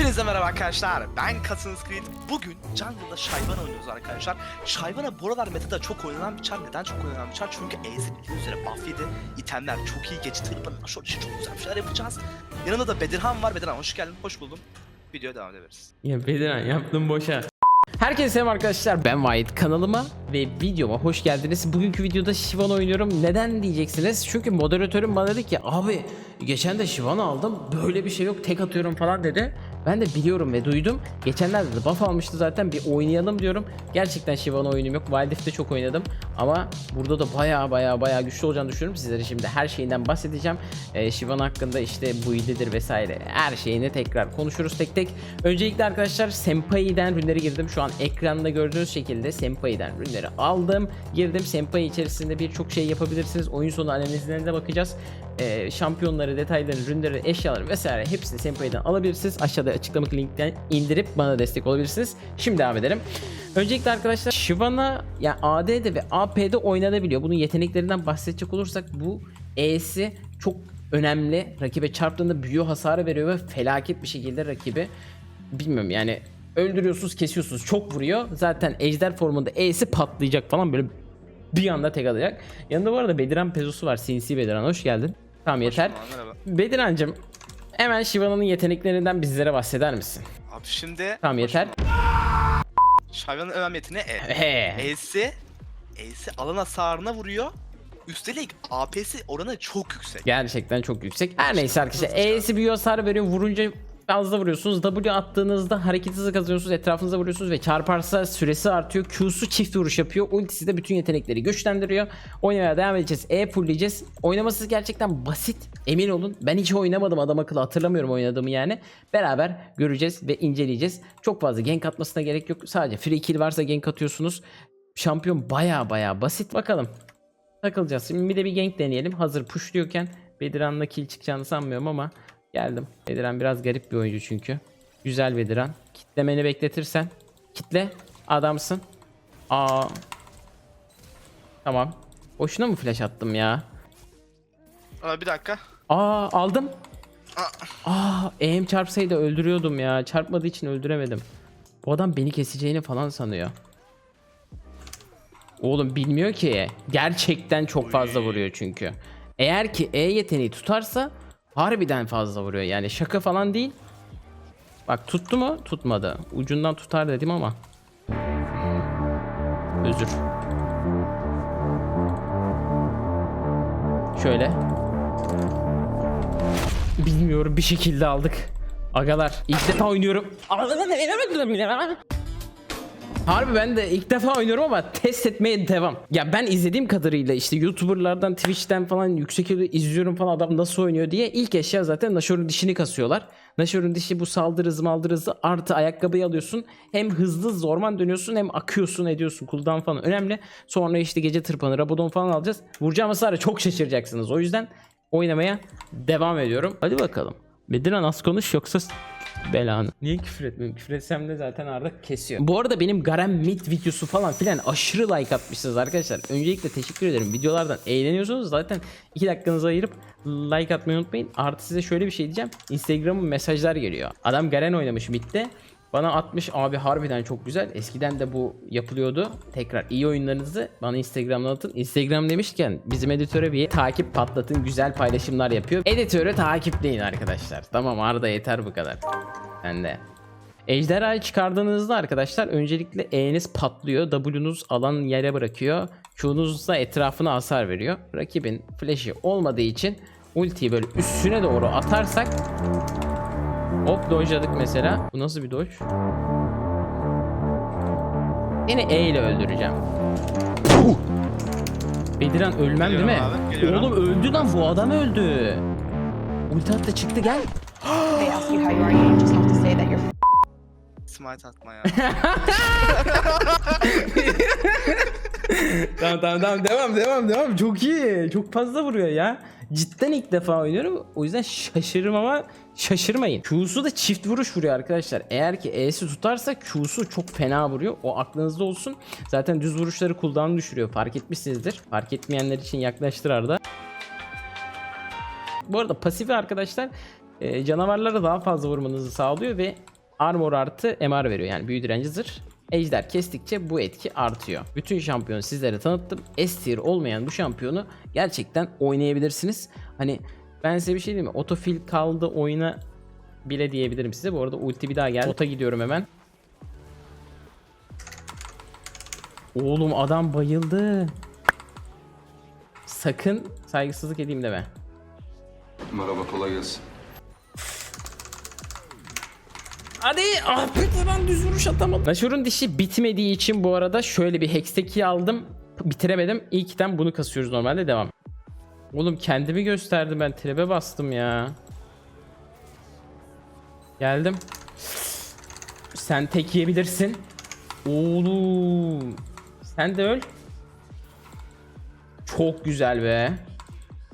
Hepinize merhaba arkadaşlar. Ben Kasın Creed. Bugün jungle'da Shyvana oynuyoruz arkadaşlar. Shyvana buralar metada çok oynanan bir çar. Neden çok oynanan bir çar? Çünkü E'si bildiğiniz üzere buff yedi. İtemler çok iyi. Geçit tırpanın şöyle işi çok güzel bir şeyler yapacağız. Yanımda da Bedirhan var. Bedirhan hoş geldin. Hoş buldum. Videoya devam ederiz. Ya Bediren yaptım boşa. Herkese selam arkadaşlar ben Vahit kanalıma ve videoma hoş geldiniz. Bugünkü videoda Shivan oynuyorum. Neden diyeceksiniz? Çünkü moderatörüm bana dedi ki abi geçen de Shivan aldım böyle bir şey yok tek atıyorum falan dedi. Ben de biliyorum ve duydum. Geçenlerde de buff almıştı zaten bir oynayalım diyorum. Gerçekten Shivan oyunum yok. Wild Rift'te çok oynadım ama burada da baya baya baya güçlü olacağını düşünüyorum. Sizlere şimdi her şeyinden bahsedeceğim. Ee, Shivan hakkında işte build'idir vesaire her şeyini tekrar konuşuruz tek tek. Öncelikle arkadaşlar Senpai'den rünleri girdim. Şu an ekranda gördüğünüz şekilde Senpai'den rünleri aldım. Girdim. Senpai içerisinde birçok şey yapabilirsiniz. Oyun sonu analizlerine de bakacağız. Ee, şampiyonları, detayları, rünleri, eşyaları vesaire hepsini Senpai'den alabilirsiniz. Aşağıda açıklama linkten indirip bana destek olabilirsiniz. Şimdi devam edelim. Öncelikle arkadaşlar Shyvana ya AD'de ve AP'de oynanabiliyor. Bunun yeteneklerinden bahsedecek olursak bu E'si çok önemli. Rakibe çarptığında büyü hasarı veriyor ve felaket bir şekilde rakibi bilmiyorum yani öldürüyorsunuz kesiyorsunuz çok vuruyor. Zaten ejder formunda E'si patlayacak falan böyle bir anda tek alacak. Yanında bu arada Bediran Pezosu var. Sinsi Bediran hoş geldin. Tamam yeter. Bedirancım hemen Shyvana'nın yeteneklerinden bizlere bahseder misin? Abi şimdi Tamam yeter. Shyvana'nın önemli yeteneği E. He. E'si E'si alan hasarına vuruyor. Üstelik AP'si oranı çok yüksek. Gerçekten çok yüksek. Her neyse arkadaşlar. E'si büyü hasar veriyor. Vurunca fazla vuruyorsunuz. W attığınızda hareket hızı kazanıyorsunuz. Etrafınıza vuruyorsunuz ve çarparsa süresi artıyor. Q'su çift vuruş yapıyor. Ultisi de bütün yetenekleri güçlendiriyor. Oynamaya devam edeceğiz. E fullleyeceğiz. Oynaması gerçekten basit. Emin olun. Ben hiç oynamadım adam akıllı hatırlamıyorum oynadığımı yani. Beraber göreceğiz ve inceleyeceğiz. Çok fazla gank atmasına gerek yok. Sadece free kill varsa gank atıyorsunuz. Şampiyon baya baya basit. Bakalım. Takılacağız. Şimdi bir de bir gank deneyelim. Hazır pushluyorken Bediran'la kill çıkacağını sanmıyorum ama geldim. Bediran biraz garip bir oyuncu çünkü. Güzel Bediran. Kitlemeni bekletirsen. Kitle. Adamsın. Aa. Tamam. Boşuna mı flash attım ya? Aa, bir dakika. Aa aldım. Aa eğim çarpsaydı öldürüyordum ya. Çarpmadığı için öldüremedim. Bu adam beni keseceğini falan sanıyor. Oğlum bilmiyor ki. Gerçekten çok fazla vuruyor çünkü. Eğer ki E yeteneği tutarsa harbiden fazla vuruyor. Yani şaka falan değil. Bak tuttu mu? Tutmadı. Ucundan tutar dedim ama. Özür. Şöyle. Bilmiyorum bir şekilde aldık. Agalar ilk defa oynuyorum. Harbi ben de ilk defa oynuyorum ama test etmeye devam. Ya ben izlediğim kadarıyla işte YouTuber'lardan, Twitch'ten falan yüksek izliyorum falan adam nasıl oynuyor diye ilk eşya zaten Nashor'un dişini kasıyorlar. Nashor'un dişi bu saldırı hızı maldırı hızı artı ayakkabıyı alıyorsun. Hem hızlı zorman dönüyorsun hem akıyorsun ediyorsun cooldown falan önemli. Sonra işte gece tırpanı, Rabadon falan alacağız. Vuracağım hasarı çok şaşıracaksınız. O yüzden oynamaya devam ediyorum. Hadi bakalım. Bediran az konuş yoksa belanı. Niye küfür etmiyorum? Küfür etsem de zaten Arda kesiyor. Bu arada benim Garen Mid videosu falan filan aşırı like atmışsınız arkadaşlar. Öncelikle teşekkür ederim. Videolardan eğleniyorsunuz zaten 2 dakikanızı ayırıp like atmayı unutmayın. Artı size şöyle bir şey diyeceğim. Instagram'ın mesajlar geliyor. Adam Garen oynamış Mid'de. Bana atmış abi harbiden çok güzel. Eskiden de bu yapılıyordu. Tekrar iyi oyunlarınızı bana Instagram'dan atın. Instagram demişken bizim editöre bir takip patlatın. Güzel paylaşımlar yapıyor. Editörü takipleyin arkadaşlar. Tamam Arda yeter bu kadar. Ben de. Ejderhayı çıkardığınızda arkadaşlar öncelikle E'niz patlıyor. W'nuz alan yere bırakıyor. Q'nuz da etrafına hasar veriyor. Rakibin flash'i olmadığı için ultiyi böyle üstüne doğru atarsak Hop dojladık mesela. Bu nasıl bir doj? Yine E ile öldüreceğim. Bediran ölmem değil mi? Abi, geliyorum. Oğlum öldü lan bu adam öldü. Ulti attı çıktı gel. Smite atma ya. tamam tamam tamam. Devam devam devam. Çok iyi. Çok fazla vuruyor ya. Cidden ilk defa oynuyorum. O yüzden şaşırırım ama şaşırmayın. Q'su da çift vuruş vuruyor arkadaşlar. Eğer ki E'si tutarsa Q'su çok fena vuruyor. O aklınızda olsun. Zaten düz vuruşları cooldown düşürüyor. Fark etmişsinizdir. Fark etmeyenler için yaklaştır Arda. Bu arada pasifi arkadaşlar e, canavarlara daha fazla vurmanızı sağlıyor ve armor artı MR veriyor. Yani büyü direnci zırh. Ejder kestikçe bu etki artıyor. Bütün şampiyonu sizlere tanıttım. S tier olmayan bu şampiyonu gerçekten oynayabilirsiniz. Hani ben size bir şey diyeyim mi? Otofil kaldı oyuna bile diyebilirim size. Bu arada ulti bir daha geldi. Ota gidiyorum hemen. Oğlum adam bayıldı. Sakın saygısızlık edeyim deme. Merhaba kolay gelsin. Hadi ah be ben düz vuruş atamadım. Nashor'un dişi bitmediği için bu arada şöyle bir hexteki aldım. Bitiremedim. İlkten bunu kasıyoruz normalde devam. Oğlum kendimi gösterdim ben trebe bastım ya. Geldim. Sen tek yiyebilirsin. Oğlum. Sen de öl. Çok güzel be.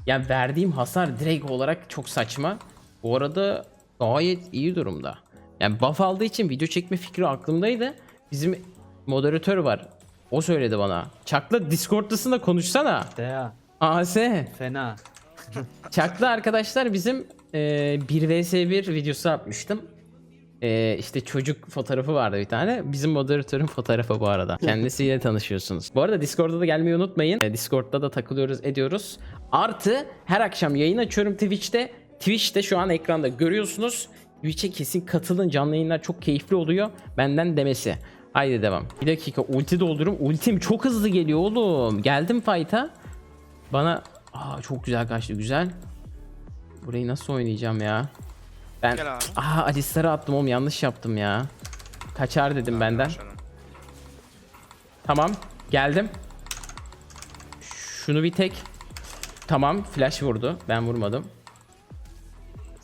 Yani verdiğim hasar direkt olarak çok saçma. Bu arada gayet iyi durumda. Yani buff aldığı için video çekme fikri aklımdaydı. Bizim moderatör var. O söyledi bana. Çakla Discord'dasında konuşsana. Ya AS. fena. Çakla arkadaşlar bizim e, 1 vs 1 videosu atmıştım. E, işte çocuk fotoğrafı vardı bir tane. Bizim moderatörün fotoğrafı bu arada. Kendisiyle tanışıyorsunuz. Bu arada Discord'da da gelmeyi unutmayın. E, Discord'da da takılıyoruz ediyoruz. Artı her akşam yayın açıyorum Twitch'te. Twitch'te şu an ekranda görüyorsunuz. Twitch'e kesin katılın. Canlı yayınlar çok keyifli oluyor. Benden demesi. Haydi devam. Bir dakika ulti doldurum. Ultim çok hızlı geliyor oğlum. Geldim fight'a. Bana Aa, çok güzel kaçtı güzel. Burayı nasıl oynayacağım ya? Ben Gel abi. Aa Alistar'ı attım oğlum yanlış yaptım ya. Kaçar dedim benden. Şöyle. Tamam geldim. Şunu bir tek. Tamam flash vurdu. Ben vurmadım.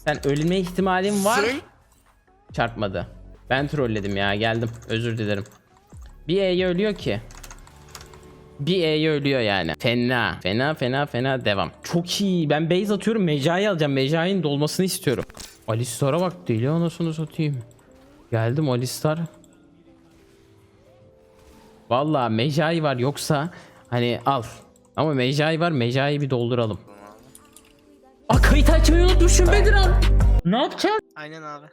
Sen ölme ihtimalin var. Zing. Çarpmadı. Ben trolledim ya geldim. Özür dilerim. Bir E'ye ölüyor ki. Bir E'ye ölüyor yani. Fena. Fena fena fena devam. Çok iyi. Ben base atıyorum. Mecai alacağım. Mecai'nin dolmasını istiyorum. Alistar'a bak deli anasını satayım. Geldim Alistar. Valla Mecai var yoksa hani al. Ama Mecai var. Mecai'yi bir dolduralım. Açmayı unutmuşum Bedirhan. Ne yapacağız? Aynen abi.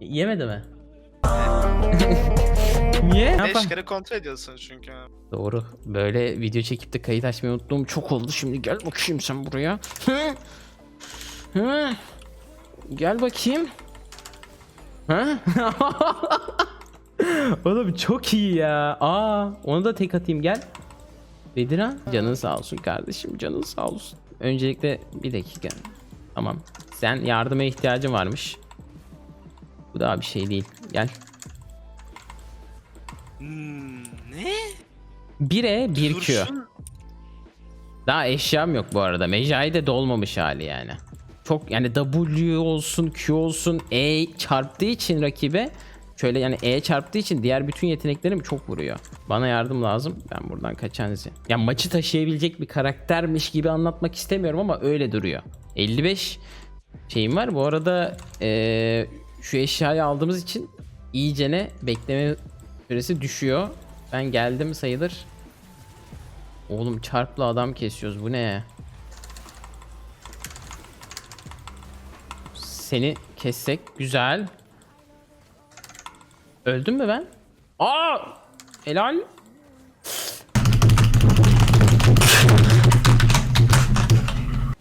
Yemedi mi? Niye? Ne 5 yapalım? kere kontrol ediyorsun çünkü. Doğru. Böyle video çekip de kayıt açmayı unuttuğum çok oldu. Şimdi gel bakayım sen buraya. Hı? Hı? Gel bakayım. Ha? Oğlum çok iyi ya. Aa, onu da tek atayım gel. Bedirhan canın sağ olsun kardeşim canın sağ olsun. Öncelikle bir dakika. Tamam. Sen yardıma ihtiyacın varmış. Bu daha bir şey değil. Gel. Hmm, ne? 1'e 1 Q. Dursun. Daha eşyam yok bu arada. Mecai de dolmamış hali yani. Çok yani W olsun Q olsun E çarptığı için rakibe şöyle yani E çarptığı için diğer bütün yeteneklerim çok vuruyor. Bana yardım lazım. Ben buradan kaçanızı. Ya maçı taşıyabilecek bir karaktermiş gibi anlatmak istemiyorum ama öyle duruyor. 55 şeyim var. Bu arada eee, şu eşyayı aldığımız için iyicene bekleme süresi düşüyor. Ben geldim sayılır. Oğlum çarplı adam kesiyoruz. Bu ne? Seni kessek güzel. Öldüm mü ben? Aa! Helal.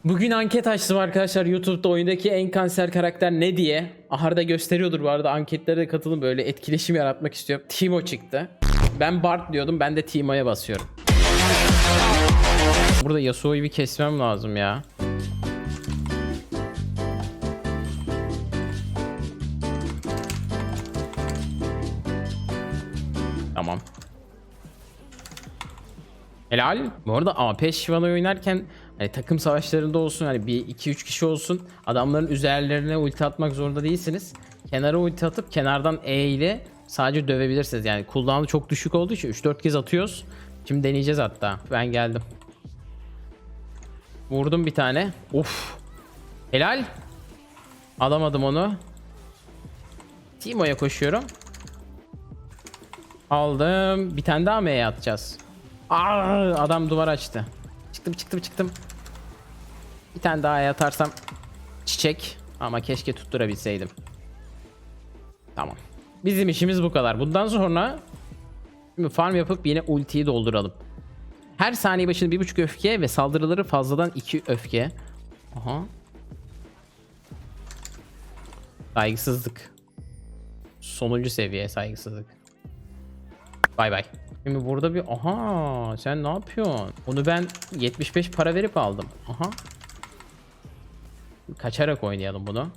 Bugün anket açtım arkadaşlar YouTube'da oyundaki en kanser karakter ne diye. Ahar'da gösteriyordur bu arada anketlere de katılın böyle etkileşim yaratmak istiyorum. Timo çıktı. Ben Bart diyordum ben de Timo'ya basıyorum. Burada Yasuo'yu bir kesmem lazım ya. Helal. Bu arada AP Shivano'yu oynarken hani takım savaşlarında olsun hani bir 2-3 kişi olsun adamların üzerlerine ulti atmak zorunda değilsiniz. Kenara ulti atıp kenardan E ile sadece dövebilirsiniz. Yani cooldown'u çok düşük olduğu için 3-4 kez atıyoruz. Şimdi deneyeceğiz hatta. Ben geldim. Vurdum bir tane. Of. Helal. Alamadım onu. Timo'ya koşuyorum. Aldım. Bir tane daha M'ye atacağız. Aa, adam duvar açtı. Çıktım çıktım çıktım. Bir tane daha E'ye atarsam çiçek. Ama keşke tutturabilseydim. Tamam. Bizim işimiz bu kadar. Bundan sonra şimdi farm yapıp yine ultiyi dolduralım. Her saniye başına bir buçuk öfke ve saldırıları fazladan iki öfke. Aha. Saygısızlık. Sonuncu seviye saygısızlık. Bay bay. Şimdi burada bir aha sen ne yapıyorsun? Onu ben 75 para verip aldım. Aha. Kaçarak oynayalım bunu.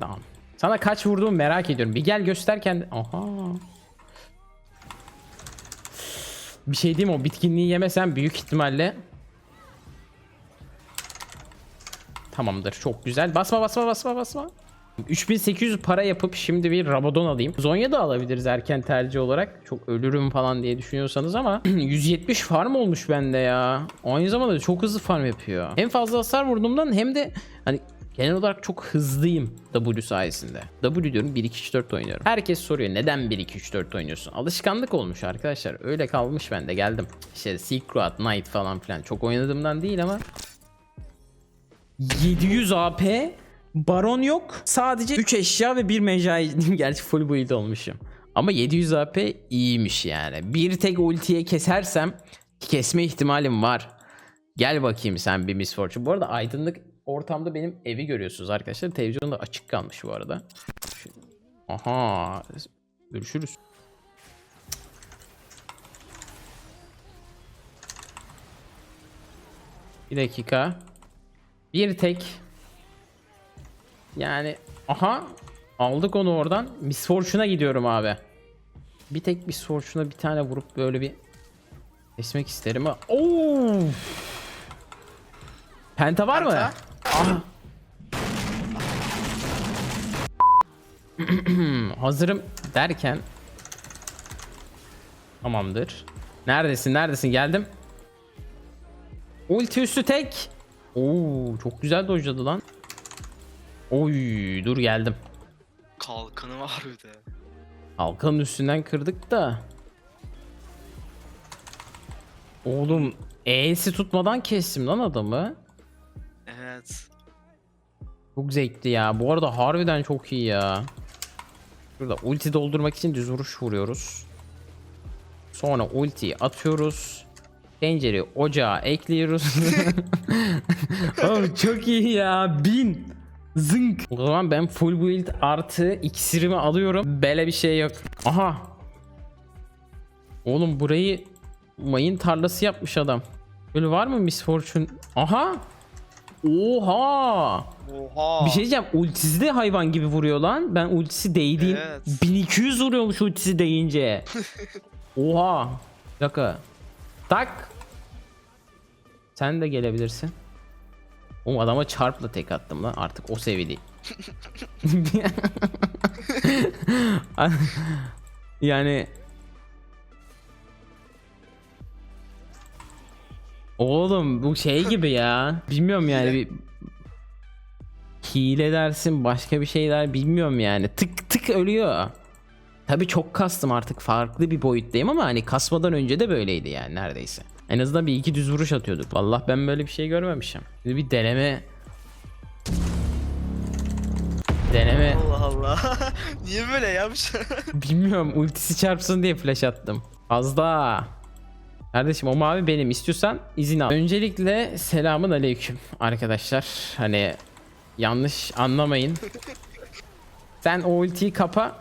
Tamam. Sana kaç vurduğumu merak ediyorum. Bir gel göster kendi. Aha. Bir şey diyeyim o bitkinliği yemesen büyük ihtimalle. Tamamdır. Çok güzel. Basma basma basma basma. 3800 para yapıp şimdi bir Rabadon alayım. Zonya da alabiliriz erken tercih olarak. Çok ölürüm falan diye düşünüyorsanız ama 170 farm olmuş bende ya. Aynı zamanda da çok hızlı farm yapıyor. Hem fazla hasar vurduğumdan hem de hani genel olarak çok hızlıyım W sayesinde. W diyorum 1 2 3 4 oynuyorum. Herkes soruyor neden 1 2 3 4 oynuyorsun? Alışkanlık olmuş arkadaşlar. Öyle kalmış bende geldim. İşte Road, Knight falan filan çok oynadığımdan değil ama 700 AP Baron yok. Sadece 3 eşya ve bir mecai. Gerçi full build olmuşum. Ama 700 AP iyiymiş yani. Bir tek ultiye kesersem kesme ihtimalim var. Gel bakayım sen bir Miss Fortune. Bu arada aydınlık ortamda benim evi görüyorsunuz arkadaşlar. Televizyon da açık kalmış bu arada. Aha. Görüşürüz. Bir dakika. Bir tek yani aha aldık onu oradan. Miss Fortune'a gidiyorum abi. Bir tek Miss Fortune'a bir tane vurup böyle bir kesmek isterim. Oo! Penta var mı? Penta. Aha. Hazırım derken Tamamdır. Neredesin? Neredesin? Geldim. Ulti üstü tek. Oo, çok güzel dojladı lan. Oy, dur geldim. Kalkanı var bir de. Halkanın üstünden kırdık da. Oğlum E'si tutmadan kestim lan adamı. Evet. Çok zevkli ya. Bu arada harbiden çok iyi ya. Şurada ulti doldurmak için düz vuruş vuruyoruz. Sonra ultiyi atıyoruz. Tencereyi ocağa ekliyoruz. Oğlum çok iyi ya. Bin. Zınk. O zaman ben full build artı iksirimi alıyorum. Böyle bir şey yok. Aha. Oğlum burayı mayın tarlası yapmış adam. Böyle var mı Miss Fortune? Aha. Oha. Oha. Bir şey diyeceğim. Ultisi de hayvan gibi vuruyor lan. Ben ultisi değdiğin Evet. 1200 vuruyormuş ultisi değince. Oha. Bir dakika. Tak. Sen de gelebilirsin. Oğlum adama çarpla tek attım lan. Artık o seviyede. yani Oğlum bu şey gibi ya. Bilmiyorum yani bir hile dersin başka bir şeyler bilmiyorum yani. Tık tık ölüyor. Tabii çok kastım artık farklı bir boyuttayım ama hani kasmadan önce de böyleydi yani neredeyse. En azından bir iki düz vuruş atıyorduk. Vallahi ben böyle bir şey görmemişim. Şimdi bir deneme deneme Allah Allah. Niye böyle yapmış? bilmiyorum ultisi çarpsın diye flash attım. Fazla. Kardeşim o mavi benim. İstiyorsan izin al. Öncelikle selamun aleyküm arkadaşlar. Hani yanlış anlamayın. Sen o ultiyi kapa.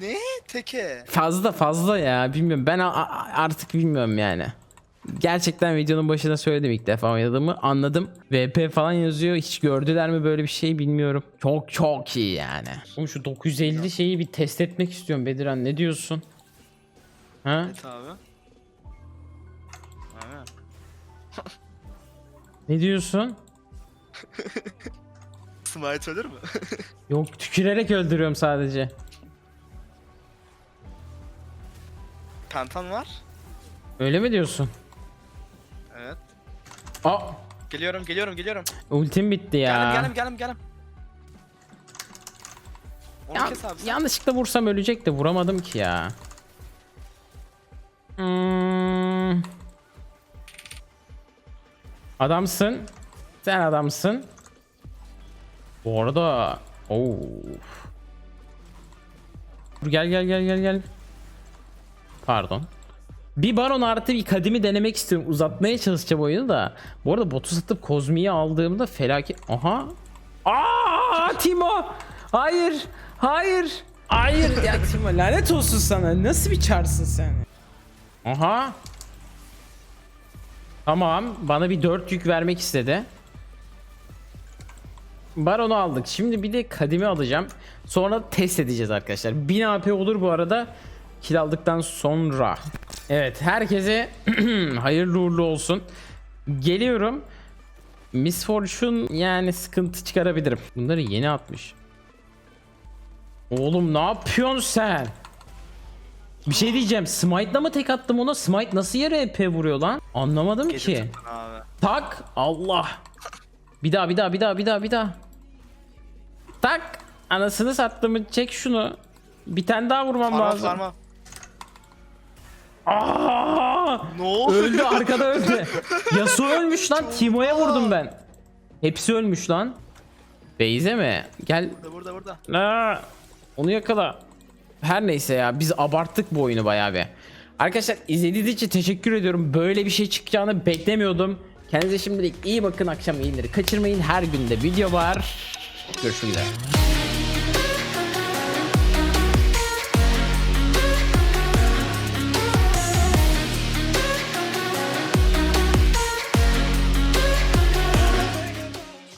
ne? Teke. Fazla fazla ya. Bilmiyorum. Ben a- a- artık bilmiyorum yani. Gerçekten videonun başında söyledim ilk defa oynadığımı. Anladım. VP falan yazıyor. Hiç gördüler mi böyle bir şey bilmiyorum. Çok çok iyi yani. Oğlum şu 950 şeyi bir test etmek istiyorum Bediran. Ne diyorsun? Ha? Evet abi. Aynen. Ne diyorsun? Smite ölür mü? Yok tükürerek öldürüyorum sadece. Pentan var. Öyle mi diyorsun? Aa, Geliyorum geliyorum geliyorum. ultim bitti ya. Geldim geldim geldim geldim. Onu Ya- kes abi sen. yanlışlıkla vursam ölecek de vuramadım ki ya. Hmm. Adamsın. Sen adamsın. Bu arada Oo. Dur gel gel gel gel gel. Pardon. Bir baron artı bir kadimi denemek istiyorum. Uzatmaya çalışacağım oyunu da. Bu arada botu satıp Kozmi'yi aldığımda felaket... Aha. Aa Timo. Hayır. Hayır. Hayır. ya Timo lanet olsun sana. Nasıl bir çarsın sen? Aha. Tamam. Bana bir 4 yük vermek istedi. Baron'u aldık. Şimdi bir de kadimi alacağım. Sonra test edeceğiz arkadaşlar. 1000 AP olur bu arada. Kill aldıktan sonra. Evet herkese hayırlı uğurlu olsun. Geliyorum. Miss Fortune yani sıkıntı çıkarabilirim. Bunları yeni atmış. Oğlum ne yapıyorsun sen? Bir şey diyeceğim. Smite'la mı tek attım ona? Smite nasıl yere EP vuruyor lan? Anlamadım Gece ki. Tak. Allah. Bir daha bir daha bir daha bir daha bir daha. Tak. Anasını sattım. Çek şunu. Bir tane daha vurmam Farma lazım. farma. Aa! Ne oldu? Öldü arkada öldü. Yasuo ölmüş lan. Timo'ya vurdum ben. Hepsi ölmüş lan. Beyze mi? Gel. Burada burada burada. Onu yakala. Her neyse ya biz abarttık bu oyunu bayağı bir. Arkadaşlar izlediğiniz için teşekkür ediyorum. Böyle bir şey çıkacağını beklemiyordum. Kendinize şimdilik iyi bakın. Akşam yayınları kaçırmayın. Her günde video var. Görüşmek üzere.